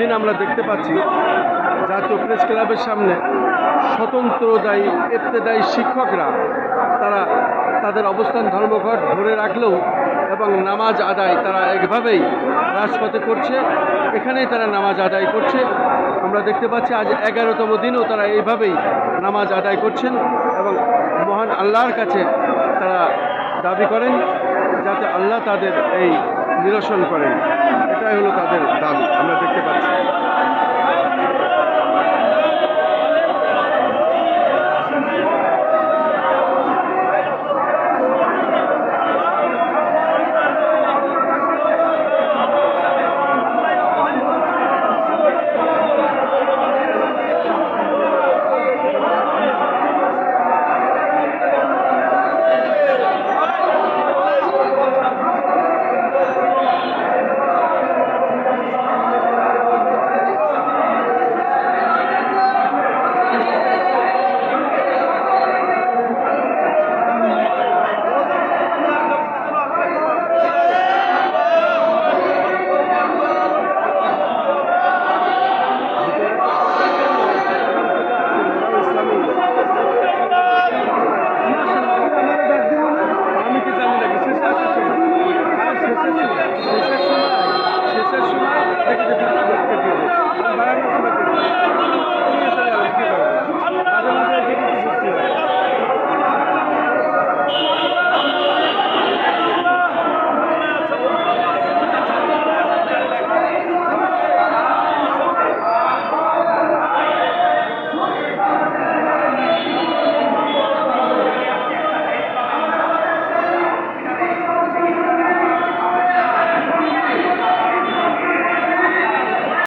দিন আমরা দেখতে পাচ্ছি জাতীয় প্রেস ক্লাবের সামনে স্বতন্ত্র দায়ী এফতেদায়ী শিক্ষকরা, তারা তাদের অবস্থান ধর্মঘট ধরে রাখলেও এবং নামাজ আদায় তারা একভাবেই রাজপথে করছে, এখানেই তারা নামাজ আদায় করছে। আমরা দেখতে পাচ্ছি আজ এগারোতম দিনও তারা এইভাবেই নামাজ আদায় করছেন এবং মহান আল্লাহর কাছে তারা দাবি করেন, যাতে আল্লাহ তাদের এই নিরসন করেন। এটাই হলো তাদের দাবি আমরা দেখতে পাচ্ছি।